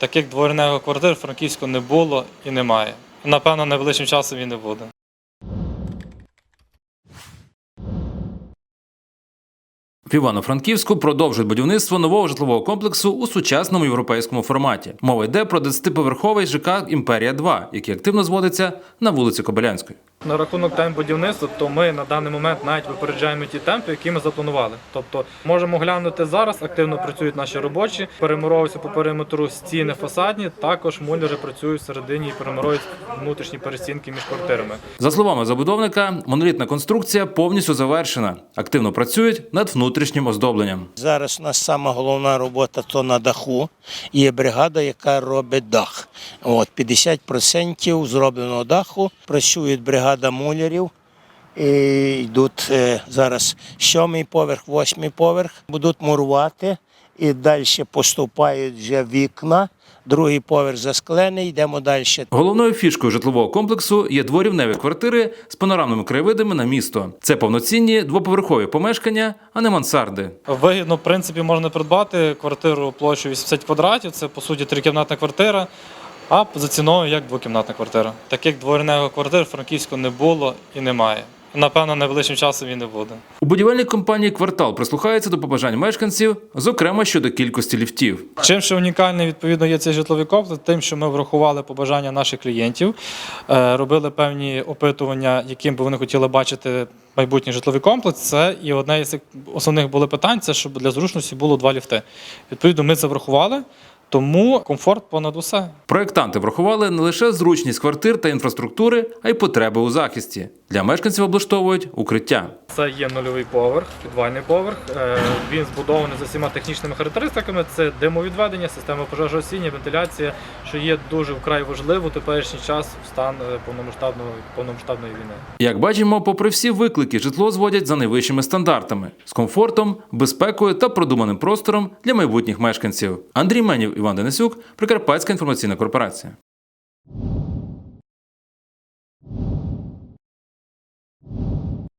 Таких дворівневих квартир в Франківську не було і немає. Напевно, найближчим часом і не буде. В Івано-Франківську продовжують будівництво нового житлового комплексу у сучасному європейському форматі. Мова йде про 10-поверховий ЖК Імперія 2 який активно зводиться на вулиці Кобилянської. На рахунок темп будівництва, то ми на даний момент навіть випереджаємо ті темпи, які ми запланували. Тобто можемо глянути зараз, активно працюють наші робочі, перемуровуються по периметру стіни фасадні. Також муляри працюють всередині і перемуровують внутрішні перестінки між квартирами. За словами забудовника, монолітна конструкція повністю завершена. Активно працюють над внутрішнім оздобленням. Зараз у нас сама головна робота то на даху. Є бригада, яка робить дах. От 50% зробленого даху. Працює бригада мулярів. І йдуть е, зараз сьомий поверх, восьмий поверх. Будуть мурувати і далі поступають вже вікна. Другий поверх засклений, йдемо далі. Головною фішкою житлового комплексу є дворівневі квартири з панорамними краєвидами на місто. Це повноцінні двоповерхові помешкання, а не мансарди. Вигідно, в принципі, можна придбати квартиру площею 80 квадратів. Це по суті трикімнатна квартира. А за ціною як двокімнатна квартира. Таких дворівневих квартир в Франківську не було і немає. Напевно, найближчим часом і не буде. У будівельній компанії квартал прислухається до побажань мешканців, зокрема щодо кількості ліфтів. Чим ще унікальний відповідно є цей житловий комплекс, тим, що ми врахували побажання наших клієнтів, е, робили певні опитування, яким би вони хотіли бачити майбутній житловий комплекс. Це і одне із основних було питань, це щоб для зручності було два ліфти. Відповідно, ми це врахували, тому комфорт понад усе. Проектанти врахували не лише зручність квартир та інфраструктури, а й потреби у захисті. Для мешканців облаштовують укриття. Це є нульовий поверх, підвальний поверх. Е, Він збудований за всіма технічними характеристиками. Це димовідведення, система пожежогасіння, вентиляція, що є дуже вкрай важливо у теперішній час в стан е, повномасштабного повномасштабної війни. Як бачимо, попри всі виклики, житло зводять за найвищими стандартами з комфортом, безпекою та продуманим простором для майбутніх мешканців. Андрій Менів, Іван Денисюк, Прикарпатська інформаційна корпорація.